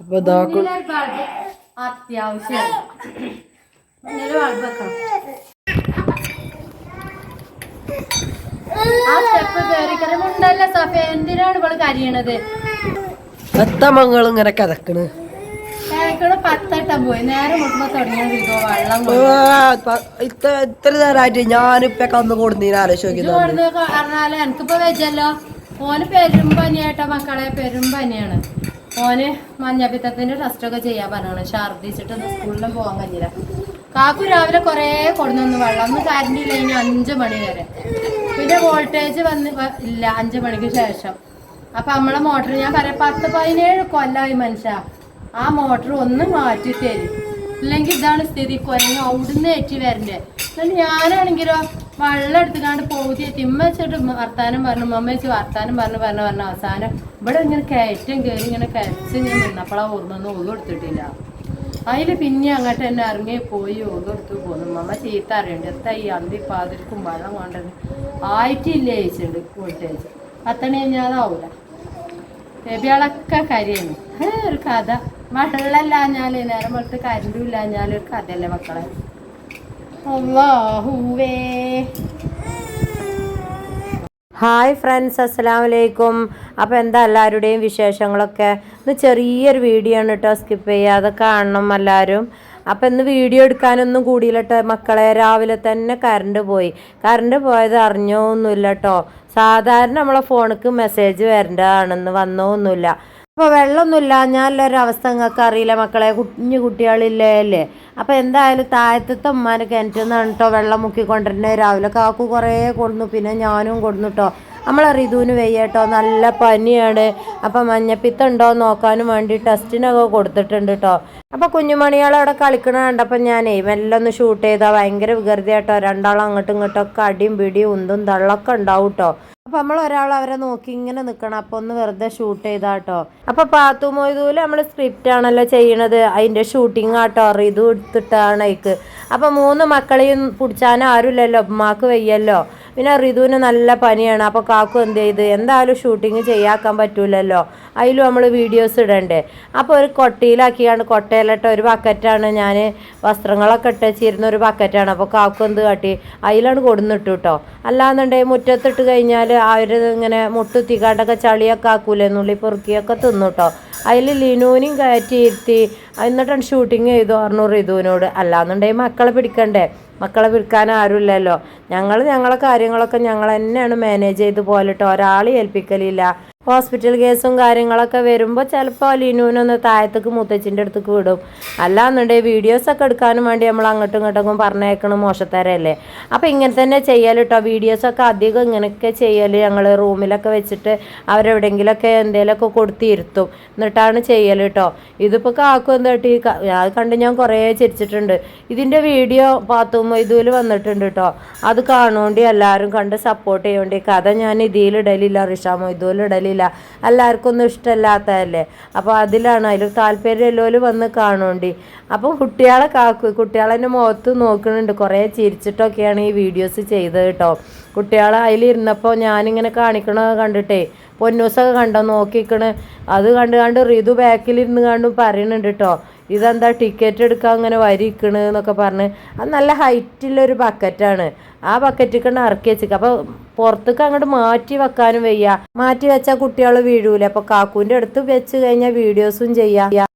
അപ്പൊ അത്യാവശ്യം ആ സ്റ്റെപ്പ് കയറിക്കറി മുണ്ടല്ല സഫ എന്തിനാണ് ഇവൾ കരിയണത്? എത്തമങ്ങൾ ഇങ്ങനെ പത്തട്ടം പോയി. നേരെ മുട്ടുമ്പോ വെള്ളം ഇത്ര നേരമായിട്ട് ഞാനിപ്പൊ കന്ന് കൊടുന്നീന് ആലോചിക്കുന്നത് ഇവിടുന്ന് പറഞ്ഞാൽ എനിക്കിപ്പോ വെച്ചല്ലോ ഓന് പെരും പനിയായിട്ടോ മക്കളെ പെരും പനിയാണ്. ഓന് മഞ്ഞപ്പിത്തത്തിന്റെ ടെസ്റ്റ് ഒക്കെ ചെയ്യാൻ പറഞ്ഞാണ് ഛർദിച്ചിട്ട് സ്കൂളിലും പോകാൻ കഴിഞ്ഞില്ല. കാക്കു രാവിലെ കൊറേ കൊടുന്നു വെള്ളം ഒന്ന് കറണ്ട് ഇല്ല ഇനി അഞ്ചു മണി വരെ. പിന്നെ വോൾട്ടേജ് വന്ന് ഇല്ല അഞ്ചു മണിക്ക് ശേഷം. അപ്പൊ നമ്മളെ മോട്ടർ ഞാൻ പറയാം പത്ത് പതിനേഴ് കൊല്ലായി മനുഷ്യ. ആ മോട്ടർ ഒന്ന് മാറ്റി തരും ഇല്ലെങ്കിൽ ഇതാണ് സ്ഥിതി. കൊല്ലം അവിടുന്ന് ഏറ്റി വരണ്ടേ. എന്നിട്ട് ഞാനാണെങ്കിലോ വെള്ളം എടുത്തുകാണ്ട് പോയി തിമ്മ വെച്ചിട്ട് വർത്താനം പറഞ്ഞു മമ്മ വെച്ച് വർത്താനം പറഞ്ഞു പറഞ്ഞു പറഞ്ഞു. അവസാനം ഇവിടെ ഇങ്ങനെ കയറ്റം കയറി ഇങ്ങനെ കയച്ച് ഞാൻ നിന്നപ്പോഴാ ഓർമ്മൊന്നും ഒന്നും എടുത്തിട്ടില്ല. അതിൽ പിന്നെ അങ്ങോട്ട് തന്നെ ഇറങ്ങി പോയി ഓതും എടുത്ത് പോന്നു. മമ്മ ചീത്ത അറിയണ്ട് എത്താ ഈ അന്തി പാതിരിക്കും വെള്ളം കൊണ്ടത് ആയിട്ടില്ലേ ചോദിച്ചിട്ടുണ്ട് വോൾട്ടേജ് പത്തണി കഴിഞ്ഞാതാവൂല. ബേബിയാളൊക്കെ കരിയാണ്. ഒരു കഥ. വെള്ളമില്ലാഞ്ഞാൽ നേരം വെളുത്ത് കരണ്ടും ഞാൻ ഒരു കഥയല്ലേ മക്കളെ? ഹായ് ഫ്രണ്ട്സ് അസ്സലാം വലൈക്കും അപ്പോൾ എന്താ എല്ലാവരുടെയും വിശേഷങ്ങളൊക്കെ? ഇന്ന് ചെറിയൊരു വീഡിയോ ആണ് കേട്ടോ സ്കിപ്പ് ചെയ്യാതെ കാണണം എല്ലാവരും. അപ്പോൾ ഇന്ന് വീഡിയോ എടുക്കാനൊന്നും കൂടിയില്ല കേട്ടോ മക്കളെ രാവിലെ തന്നെ കറണ്ട് പോയി. കറണ്ട് പോയത് അറിഞ്ഞോ ഒന്നുമില്ല കേട്ടോ സാധാരണ നമ്മളെ ഫോണിക്ക് മെസ്സേജ് വരേണ്ടതാണെന്ന് വന്നോന്നുമില്ല. അപ്പോൾ വെള്ളമൊന്നും ഇല്ലാഞ്ഞാലൊരു അവസ്ഥ നിങ്ങൾക്ക് അറിയില്ല മക്കളെ. കുഞ്ഞു കുട്ടികളില്ലേ അല്ലേ? അപ്പോൾ എന്തായാലും താഴത്തത്തെ ഉമ്മാനെ കിണറ്റിൽ നിന്നാണ് കേട്ടോ വെള്ളം മുക്കിക്കൊണ്ടിരുന്നത് രാവിലെ കാക്കു കുറേ കൊടുന്നു. പിന്നെ ഞാനും കൊടുന്നു കേട്ടോ. നമ്മളെ റിതുവിന് വെയ്യട്ടോ നല്ല പനിയാണ്. അപ്പം മഞ്ഞപ്പിത്തുണ്ടോ നോക്കാനും വേണ്ടി ടെസ്റ്റിനൊക്കെ കൊടുത്തിട്ടുണ്ട് കേട്ടോ. അപ്പോൾ കുഞ്ഞുമണികളവിടെ കളിക്കണ കണ്ടപ്പോൾ ഞാനേ മെല്ലെ ഒന്ന് ഷൂട്ട് ചെയ്താൽ ഭയങ്കര വികൃതി കേട്ടോ. രണ്ടാളും അങ്ങോട്ടും ഇങ്ങോട്ടൊക്കെ അടിയും പിടിയും ഉന്തും തള്ളൊക്കെ ഉണ്ടാവും കേട്ടോ. അപ്പൊ നമ്മൾ ഒരാൾ അവരെ നോക്കി ഇങ്ങനെ നിൽക്കണം അപ്പോൾ ഒന്ന് വെറുതെ ഷൂട്ട് ചെയ്താട്ടോ. അപ്പോൾ അപ്പൊ പാത്തു മൊയ്തൂൽ നമ്മൾ സ്ക്രിപ്റ്റ് ആണല്ലോ ചെയ്യണത്. അതിന്റെ ഷൂട്ടിംഗ് ആട്ടോ. റിതു എടുത്തിട്ടാണ് അയക്ക്. അപ്പൊ മൂന്ന് മക്കളെയും പിടിച്ചാൻ ആരുമില്ലല്ലോ ഉമ്മാക്ക് വയ്യല്ലോ. പിന്നെ റിതുവിന് നല്ല പനിയാണ്. അപ്പോൾ കാക്കു എന്ത് ചെയ്ത്? എന്തായാലും ഷൂട്ടിങ് ചെയ്യാക്കാൻ പറ്റൂലല്ലോ. അതിലും നമ്മൾ വീഡിയോസ് ഇടണ്ടേ. അപ്പോൾ ഒരു കൊട്ടയിലാക്കിയാണ് കൊട്ടയിലിട്ട ഒരു ബക്കറ്റാണ് ഞാൻ വസ്ത്രങ്ങളൊക്കെ ഇട്ട് വെച്ചിരുന്ന ഒരു ബക്കറ്റാണ് അപ്പോൾ കാക്കു എന്ത് കാട്ടി? അതിലാണ് കൊടുന്നിട്ടു കേട്ടോ അല്ലാന്നുണ്ടെങ്കിൽ മുറ്റത്തിട്ട് കഴിഞ്ഞാൽ അവർ ഇങ്ങനെ മുട്ടുത്തിക്കാണ്ടൊക്കെ ചളിയൊക്കെ ആക്കൂലേ? നുള്ളി പെറുക്കിയൊക്കെ തിന്നു കേട്ടോ അതിൽ ലിനൂനും കയറ്റി ഇരുത്തി. എന്നിട്ടാണ് ഷൂട്ടിങ് ചെയ്തു പറഞ്ഞു റിതുവിനോട്. അല്ലാന്നുണ്ടെങ്കിൽ മക്കളെ പിടിക്കണ്ടേ? മക്കളെ വിൽക്കാൻ ആരുമില്ലല്ലോ. ഞങ്ങൾ ഞങ്ങളെ കാര്യങ്ങളൊക്കെ ഞങ്ങൾ തന്നെയാണ് മാനേജ് ചെയ്ത് പോലിട്ടോ ഒരാളെ ഏൽപ്പിക്കലില്ല. ഹോസ്പിറ്റൽ കേസും കാര്യങ്ങളൊക്കെ വരുമ്പോൾ ചിലപ്പോൾ ലിനുവിനൊന്ന് താഴത്തേക്ക് മുത്തച്ഛന്റെ അടുത്തേക്ക് വിടും. അല്ലാന്നുണ്ടെങ്കിൽ വീഡിയോസൊക്കെ എടുക്കാനും വേണ്ടി നമ്മൾ അങ്ങോട്ടും ഇങ്ങോട്ടും പറഞ്ഞേക്കണം മോശത്തരല്ലേ അപ്പോൾ ഇങ്ങനെ തന്നെ ചെയ്യൽ കേട്ടോ വീഡിയോസൊക്കെ അധികം ഇങ്ങനെയൊക്കെ ചെയ്യൽ ഞങ്ങൾ റൂമിലൊക്കെ വെച്ചിട്ട് അവരെവിടെയെങ്കിലൊക്കെ എന്തെങ്കിലുമൊക്കെ കൊടുത്തിരുത്തും. എന്നിട്ടാണ് ചെയ്യൽ കേട്ടോ ഇതിപ്പോൾ കാക്കും എന്തായിട്ട് ഈ അത് കണ്ട് ഞാൻ കുറേ ചിരിച്ചിട്ടുണ്ട്. ഇതിന്റെ വീഡിയോ പാത്തും ഇതിൽ വന്നിട്ടുണ്ട് കേട്ടോ അത് കാണുകൊണ്ട് എല്ലാവരും കണ്ട് സപ്പോർട്ട് ചെയ്യേണ്ടി. കഥ ഞാൻ ഇതിലിടലില്ല റിഷാമോ ഇതിൽ ഇടലില്ല എല്ലാവർക്കും ഒന്നും ഇഷ്ടമല്ലാത്തതല്ലേ? അപ്പോൾ അതിലാണ് അതിൽ താല്പര്യം എല്ലാവരും വന്ന് കാണുകൊണ്ട് അപ്പോൾ കുട്ടികളെ കാക്കു കുട്ടികളെന്റെ മുഖത്ത് നോക്കുന്നുണ്ട് കുറേ ചിരിച്ചിട്ടൊക്കെയാണ് ഈ വീഡിയോസ് ചെയ്തത് കേട്ടോ. കുട്ടികളെ അതിലിരുന്നപ്പോൾ ഞാനിങ്ങനെ കാണിക്കണ കണ്ടിട്ടേ പൊന്നൂസൊക്കെ കണ്ടോ നോക്കിക്കണ്. അത് കണ്ട് കണ്ട് റിതു ബാക്കിലിരുന്ന് കണ്ടും പറയുന്നുണ്ട് കേട്ടോ. ഇതെന്താ ടിക്കറ്റ് എടുക്കാൻ അങ്ങനെ വരിക്കണ് എന്നൊക്കെ പറഞ്ഞ്. അത് നല്ല ഹൈറ്റുള്ളൊരു ബക്കറ്റാണ് ആ ബക്കറ്റിക്കണ്ട് ഇറക്കി വെച്ചേക്ക്. അപ്പോൾ പുറത്തേക്ക് അങ്ങോട്ട് മാറ്റി വെക്കാനും വയ്യ. മാറ്റി വെച്ചാൽ കുട്ടികൾ വീഴൂല. അപ്പോൾ കാക്കൂന്റെ അടുത്ത് വെച്ച് കഴിഞ്ഞാൽ വീഡിയോസും ചെയ്യാം.